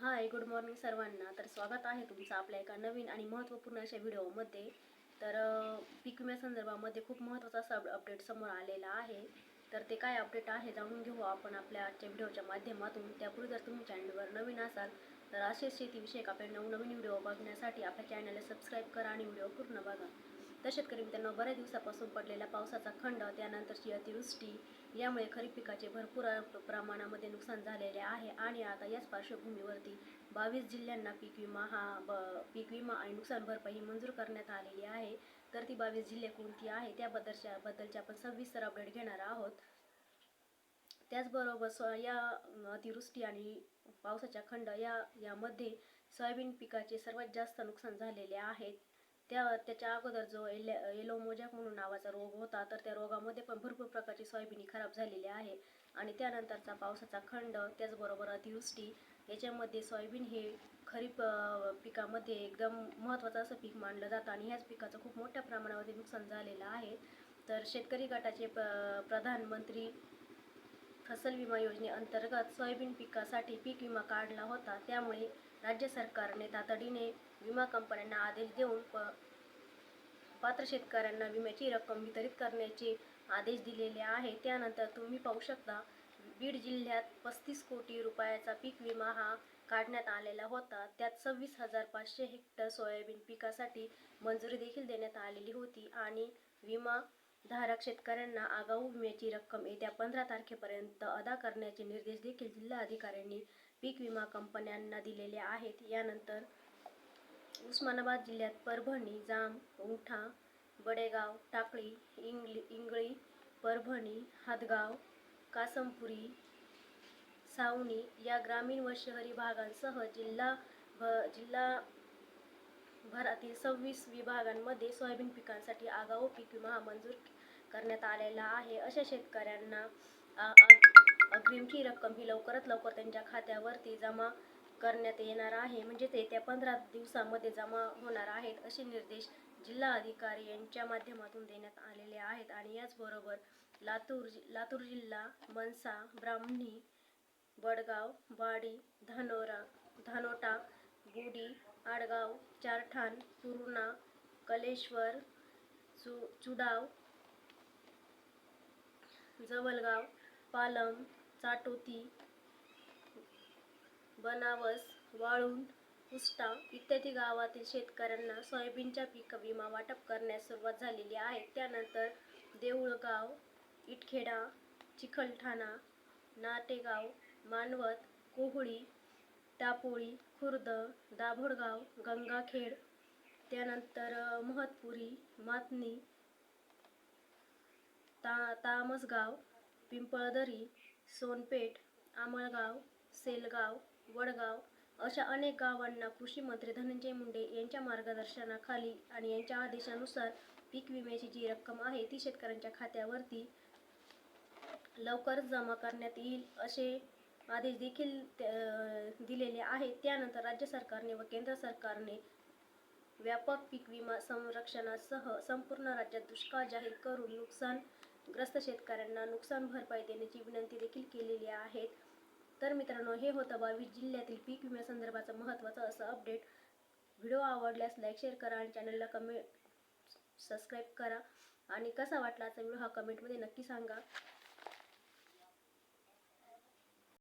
Hi good morning सर्वांना. तर स्वागत आहे तुमचं आपल्या एका नवीन आणि महत्त्वपूर्ण अशा व्हिडिओमध्ये. तर अं, पीक विम्यासंदर्भामध्ये खूप महत्त्वाचा असा अपडेट समोर आलेला आहे. तर ते काय अपडेट आहे जाणून घेऊ आपण आपल्या आजच्या व्हिडिओच्या माध्यमातून. त्यापूर्वी जर तुम्ही चॅनलवर नवीन असाल तर असेच शेतीविषयक आपले नवनवीन व्हिडिओ बघण्यासाठी आपल्या चॅनलला सबस्क्राईब करा आणि व्हिडिओ पूर्ण बघा. तर शेतकरी मित्रांनो बऱ्याच दिवसापासून पडलेला पावसाचा खंड त्यानंतरची अतिवृष्टी यामुळे खरीप पिकाचे भरपूर प्रमाणामध्ये नुकसान झालेले आहे. आणि आता याच पार्श्वभूमीवरती बावीस जिल्ह्यांना पीक विमा हा ब पीक विमा आणि नुकसान भरपाई मंजूर करण्यात आलेली आहे. तर ती बावीस जिल्हे कोणती आहे त्याबद्दलच्या बद्दलची आपण सविस्तर अपडेट घेणार आहोत. त्याचबरोबर स्व या अतिवृष्टी आणि पावसाच्या खंड या यामध्ये सोयाबीन पिकाचे सर्वात जास्त नुकसान झालेले आहेत त्या त्याच्या अगोदर जो एल येलो मोजॅक म्हणून नावाचा रोग होता तर त्या रोगामध्ये पण भरपूर प्रकारची सोयाबिनी खराब झालेली आहे. आणि त्यानंतरचा पावसाचा खंड त्याचबरोबर अतिवृष्टी याच्यामध्ये सोयाबीन हे खरीप पिकामध्ये एकदम महत्त्वाचं असं पीक मानलं जातं. आणि ह्याच पिकाचं खूप मोठ्या प्रमाणामध्ये नुकसान झालेलं आहे. तर शेतकरी गटाचे प प्रधानमंत्री फसल विमा योजनेअंतर्गत सोयाबीन पिकासाठी पीक विमा काढला होता. त्यामुळे राज्य सरकारने तातडीने विमा कंपन्यांना आदेश देऊन प पात्र शेतकऱ्यांना विम्याची रक्कम वितरित करण्याचे आदेश दिलेले आहे. त्यानंतर तुम्ही पाहू शकता बीड जिल्ह्यात पस्तीस कोटी रुपयाचा पीक विमा हा काढण्यात आलेला होता. त्यात सव्वीस हजार पाचशे हेक्टर सोयाबीन पिकासाठी मंजुरी देखील देण्यात आलेली होती आणि विमा धारक शेतकऱ्यांना आगाऊ विम्याची रक्कम येत्या पंधरा तारखेपर्यंत अदा करण्याचे निर्देश देखील जिल्हा अधिकाऱ्यांनी पीक विमा कंपन्यांना दिलेले आहेत. यानंतर उस्मानाबाद जिल्ह्यात परभणी जाम उंठा बडेगाव टाकळी इंगली इंगळी परभणी हादगाव कासमपुरी सावनी या ग्रामीण व शहरी भागांसह जिल्हा भ जिल्हा भरातील सव्वीस विभागांमध्ये सोयाबीन पिकांसाठी आगाऊ पीक विमा मंजूर करण्यात आलेला आहे. अशा शेतकऱ्यांना अग्रिमची रक्कम ही लवकरात लवकर त्यांच्या खात्यावरती जमा करण्यात येणार आहे. म्हणजे ते त्या पंधरा दिवसामध्ये जमा होणार आहेत असे निर्देश जिल्हा अधिकारी यांच्या माध्यमातून देण्यात आलेले आहेत. आणि याचबरोबर लातूर जि- लातूर जिल्हा मनसा ब्राह्मणी वडगाव वाडी धानोरा धानोटा गुडी आडगाव चारठाण पूर्णा कलेश्वर चु चुडाव जवळगाव पालम चाटोती बनावस वाळूंज उष्टा इत्यादी गावातील शेतकऱ्यांना सोयाबीनच्या पीक विमा वाटप करण्यास सुरुवात झालेली आहे. त्यानंतर देऊळगाव इटखेडा चिखलठाणा नाटेगाव मानवत कोहळी टापोळी खुर्द दाभोडगाव गंगाखेड त्यानंतर महतपुरी मातनी ता तामसगाव पिंपळदरी सोनपेठ आमळगाव सेलगाव वडगाव अशा अनेक गावांना कृषी मंत्री धनंजय मुंडे यांच्या मार्गदर्शनाखाली आणि यांच्या आदेशानुसार पीक विम्याची जी रक्कम आहे ती शेतकऱ्यांच्या खात्यावरती लवकरच जमा करण्यात येईल असे आदेश देखील दिलेले आहेत. त्यानंतर राज्य सरकारने व केंद्र सरकारने व्यापक पीक विमा संरक्षणासह संपूर्ण राज्यात दुष्काळ जाहीर करून नुकसान ग्रस्त शेतकऱ्यांना नुकसान भरपाई देण्याची विनंती देखील केलेली आहे तर मित्रांनो हे होतं बावीस जिल्ह्यातील पीक विम्यासंदर्भाचं महत्त्वाचं असं अपडेट व्हिडिओ आवडल्यास लाईक शेअर करा आणि चॅनलला कमेंट सबस्क्राईब करा. आणि कसा वाटला आजचा व्हिडिओ हा कमेंटमध्ये नक्की सांगा.